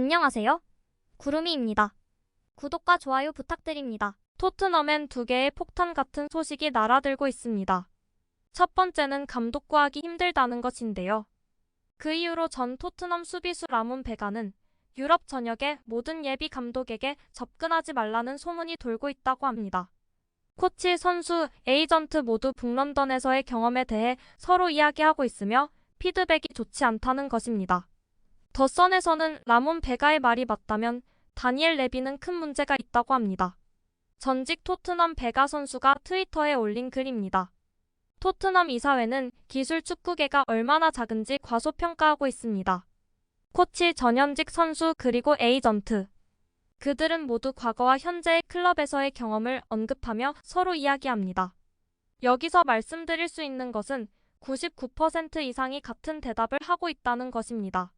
안녕하세요. 구름이입니다. 구독과 좋아요 부탁드립니다. 토트넘엔 두 개의 폭탄 같은 소식이 날아들고 있습니다. 첫 번째는 감독 구하기 힘들다는 것인데요. 그 이후로 전 토트넘 수비수 라몬 베가는 유럽 전역의 모든 예비 감독에게 접근하지 말라는 소문이 돌고 있다고 합니다. 코치, 선수, 에이전트 모두 북런던에서의 경험에 대해 서로 이야기하고 있으며 피드백이 좋지 않다는 것입니다. 더 선에서는 라몬 베가의 말이 맞다면 다니엘 레비는 큰 문제가 있다고 합니다. 전직 토트넘 베가 선수가 트위터에 올린 글입니다. 토트넘 이사회는 기술 축구계가 얼마나 작은지 과소평가하고 있습니다. 코치, 전현직 선수 그리고 에이전트. 그들은 모두 과거와 현재의 클럽에서의 경험을 언급하며 서로 이야기합니다. 여기서 말씀드릴 수 있는 것은 99% 이상이 같은 대답을 하고 있다는 것입니다.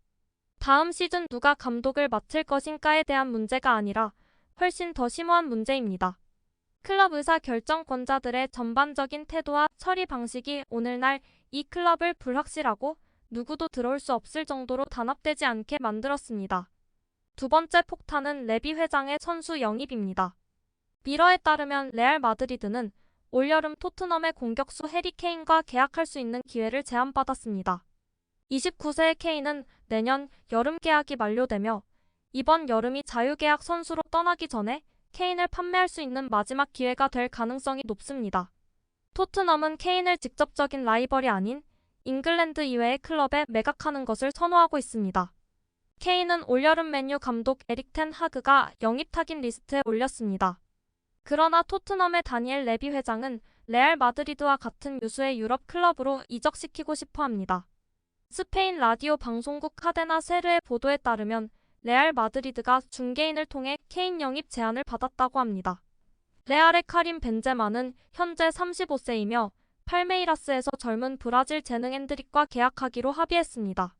다음 시즌 누가 감독을 맡을 것인가에 대한 문제가 아니라 훨씬 더 심오한 문제입니다. 클럽 의사 결정권자들의 전반적인 태도와 처리 방식이 오늘날 이 클럽을 불확실하고 누구도 들어올 수 없을 정도로 단합되지 않게 만들었습니다. 두 번째 폭탄은 레비 회장의 선수 영입입니다. 미러에 따르면 레알 마드리드는 올여름 토트넘의 공격수 해리 케인과 계약할 수 있는 기회를 제안받았습니다. 29세의 케인은 내년 여름 계약이 만료되며 이번 여름이 자유계약 선수로 떠나기 전에 케인을 판매할 수 있는 마지막 기회가 될 가능성이 높습니다. 토트넘은 케인을 직접적인 라이벌이 아닌 잉글랜드 이외의 클럽에 매각하는 것을 선호하고 있습니다. 케인은 올여름 맨유 감독 에릭 텐 하그가 영입 타깃 리스트에 올렸습니다. 그러나 토트넘의 다니엘 레비 회장은 레알 마드리드와 같은 유수의 유럽 클럽으로 이적시키고 싶어 합니다. 스페인 라디오 방송국 카데나 세르의 보도에 따르면 레알 마드리드가 중개인을 통해 케인 영입 제안을 받았다고 합니다. 레알의 카림 벤제마는 현재 35세이며 팔메이라스에서 젊은 브라질 재능 엔드릭과 계약하기로 합의했습니다.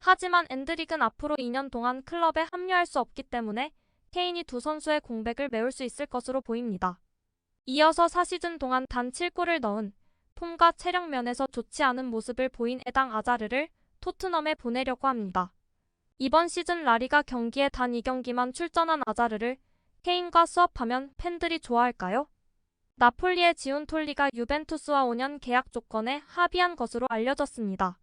하지만 엔드릭은 앞으로 2년 동안 클럽에 합류할 수 없기 때문에 케인이 두 선수의 공백을 메울 수 있을 것으로 보입니다. 이어서 4시즌 동안 단 7골을 넣은 폼과 체력 면에서 좋지 않은 모습을 보인 에당 아자르를 토트넘에 보내려고 합니다. 이번 시즌 라리가 경기에 단 2경기만 출전한 아자르를 케인과 수업하면 팬들이 좋아할까요? 나폴리의 지운 톨리가 유벤투스와 5년 계약 조건에 합의한 것으로 알려졌습니다.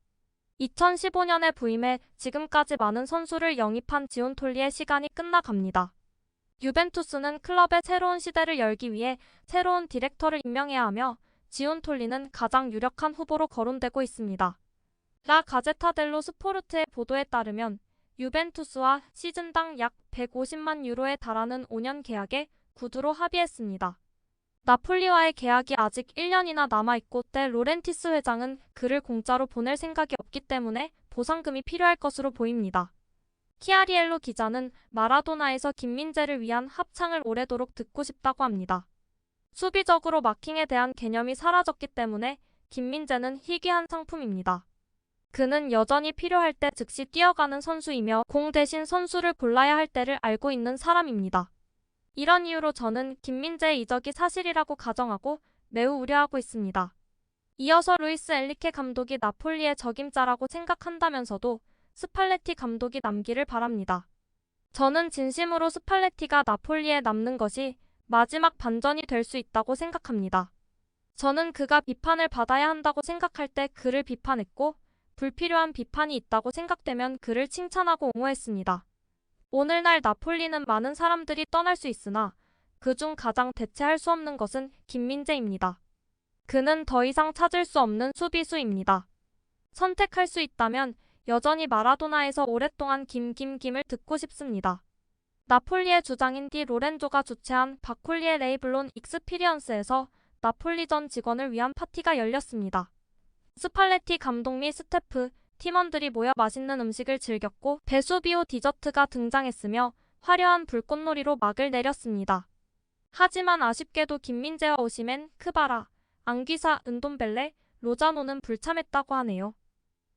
2015년에 부임해 지금까지 많은 선수를 영입한 지온 톨리의 시간이 끝나갑니다. 유벤투스는 클럽의 새로운 시대를 열기 위해 새로운 디렉터를 임명해야 하며 지온 톨리는 가장 유력한 후보로 거론되고 있습니다. 라 가제타 델로 스포르트의 보도에 따르면 유벤투스와 시즌당 약 150만 유로에 달하는 5년 계약에 구두로 합의했습니다. 나폴리와의 계약이 아직 1년이나 남아있고 때 로렌티스 회장은 그를 공짜로 보낼 생각이 없기 때문에 보상금이 필요할 것으로 보입니다. 키아리엘로 기자는 마라도나에서 김민재를 위한 합창을 오래도록 듣고 싶다고 합니다. 수비적으로 마킹에 대한 개념이 사라졌기 때문에 김민재는 희귀한 상품입니다. 그는 여전히 필요할 때 즉시 뛰어가는 선수이며 공 대신 선수를 골라야 할 때를 알고 있는 사람입니다. 이런 이유로 저는 김민재의 이적이 사실이라고 가정하고 매우 우려하고 있습니다. 이어서 루이스 엘리케 감독이 나폴리의 적임자라고 생각한다면서도 스팔레티 감독이 남기를 바랍니다. 저는 진심으로 스팔레티가 나폴리에 남는 것이 마지막 반전이 될 수 있다고 생각합니다. 저는 그가 비판을 받아야 한다고 생각할 때 그를 비판했고 불필요한 비판이 있다고 생각되면 그를 칭찬하고 옹호했습니다. 오늘날 나폴리는 많은 사람들이 떠날 수 있으나 그중 가장 대체할 수 없는 것은 김민재입니다. 그는 더 이상 찾을 수 없는 수비수입니다. 선택할 수 있다면 여전히 마라도나에서 오랫동안 김김김을 듣고 싶습니다. 나폴리의 주장인 디 로렌조가 주최한 바콜리의 레이블론 익스피리언스에서 나폴리전 직원을 위한 파티가 열렸습니다. 스팔레티 감독 및 스태프, 팀원들이 모여 맛있는 음식을 즐겼고 베수비오 디저트가 등장했으며 화려한 불꽃놀이로 막을 내렸습니다. 하지만 아쉽게도 김민재와 오시멘, 크바라, 앙귀사, 은돈벨레, 로자노는 불참했다고 하네요.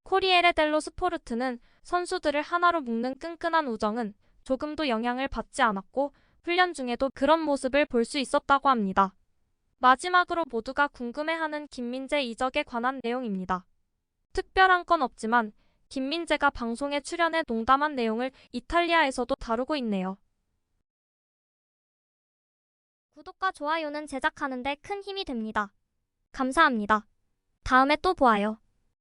코리에레 델로 스포르트는 선수들을 하나로 묶는 끈끈한 우정은 조금도 영향을 받지 않았고 훈련 중에도 그런 모습을 볼 수 있었다고 합니다. 마지막으로 모두가 궁금해하는 김민재 이적에 관한 내용입니다. 특별한 건 없지만 김민재가 방송에 출연해 농담한 내용을 이탈리아에서도 다루고 있네요. 구독과 좋아요는 제작하는데 큰 힘이 됩니다. 감사합니다. 다음에 또 보아요.